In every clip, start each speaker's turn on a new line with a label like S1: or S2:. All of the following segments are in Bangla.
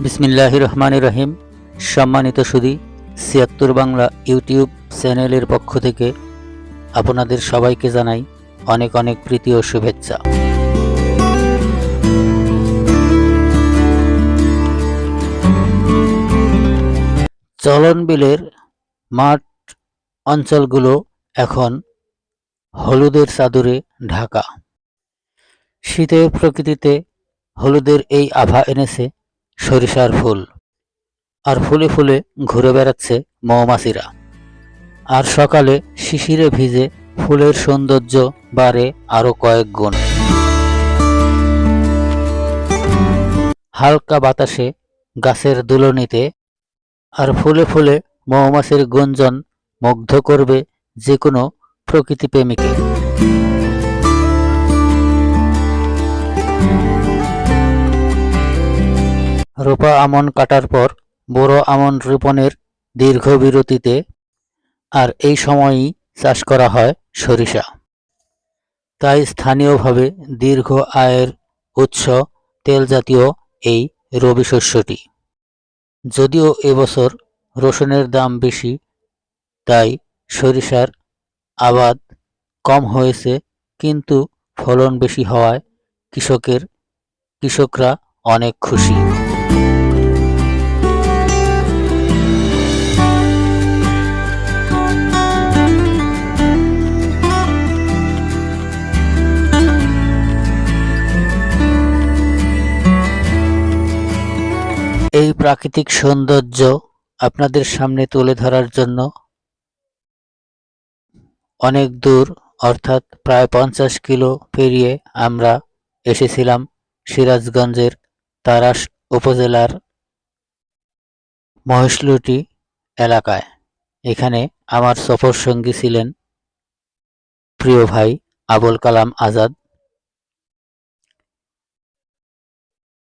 S1: বিসমিল্লাহ রহমান রহিম সম্মানিত সুদী, ছিয়াত্তর বাংলা ইউটিউব চ্যানেলের পক্ষ থেকে আপনাদের সবাইকে জানাই অনেক অনেক প্রীতি ও শুভেচ্ছা। চলন বিলের মাঠ অঞ্চলগুলো এখন হলুদের চাদরে ঢাকা। শীতের প্রকৃতিতে হলুদের এই আভা এনেছে সরিষার ফুল। আর ফুলে ফুলে ঘুরে বেড়াচ্ছে মৌমাছিরা। আর সকালে শিশিরে ভিজে ফুলের সৌন্দর্য বাড়ে আরও কয়েক গুণ। হালকা বাতাসে গাছের দুলনিতে আর ফুলে ফুলে মৌমাছির গুঞ্জন মুগ্ধ করবে যে কোনো প্রকৃতিপ্রেমীকে। রোপা আমন কাটার পর বড় আমন রোপণের দীর্ঘ বিরতিতে আর এই সময়ই চাষ করা হয় সরিষা। তাই স্থানীয়ভাবে দীর্ঘ আয়ের উৎস তেল জাতীয় এই রবি শস্যটি। যদিও এবছর রসুনের দাম বেশি, তাই সরিষার আবাদ কম হয়েছে, কিন্তু ফলন বেশি হওয়ায় কৃষকের, কৃষকরা অনেক খুশি। এই প্রাকৃতিক সৌন্দর্য আপনাদের সামনে তুলে ধরার জন্য অনেক দূর, অর্থাৎ প্রায় পঞ্চাশ কিলো পেরিয়ে আমরা এসেছিলাম সিরাজগঞ্জের তারাস উপজেলার মহেশলুটি এলাকায়। এখানে আমার সফর সঙ্গী ছিলেন প্রিয় ভাই আবুল কালাম আজাদ।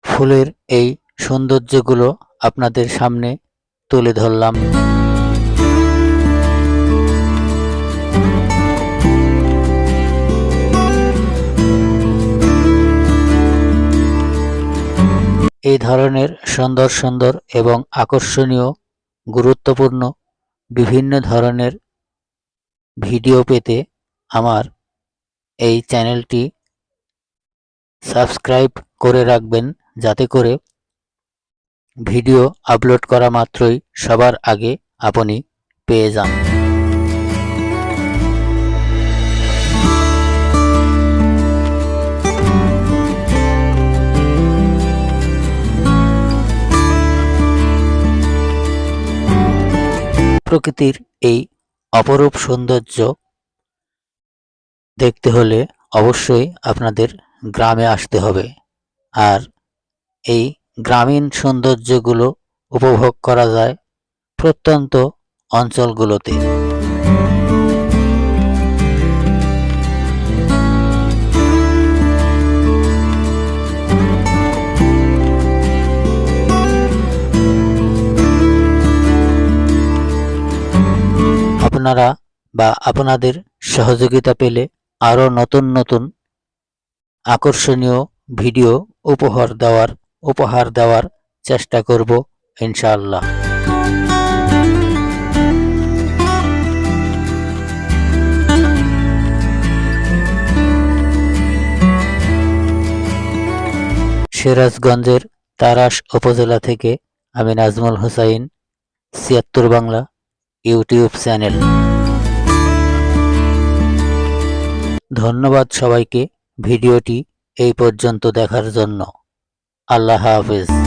S1: ফুলের এই সৌন্দর্যগুলো আপনাদের সামনে তুলে ধরলাম। এই ধরনের সুন্দর সুন্দর এবং আকর্ষণীয়, গুরুত্বপূর্ণ বিভিন্ন ধরনের ভিডিও পেতে আমার এই চ্যানেলটি সাবস্ক্রাইব করে রাখবেন, যাতে করে ভিডিও আপলোড করা মাত্রই সবার আগে আপনি পেয়ে যান। প্রকৃতির এই অপরূপ সৌন্দর্য দেখতে হলে অবশ্যই আপনাদের গ্রামে আসতে হবে। আর এই গ্রামীণ সৌন্দর্যগুলো উপভোগ করা যায় প্রত্যন্ত অঞ্চলগুলোতে। আপনারা বা আপনাদের সহযোগিতা পেলে আরও নতুন নতুন আকর্ষণীয় ভিডিও উপহার দেওয়ার উপহার দেওয়ার চেষ্টা করব, ইনশাআল্লাহ। সিরাজগঞ্জের তারাস উপজেলা থেকে আমি নাজমুল হুসাইন, ছিয়াত্তর বাংলা, ইউটিউব চ্যানেল। ধন্যবাদ সবাইকে ভিডিওটি এই পর্যন্ত দেখার জন্য। আল্লাহ হাফেজ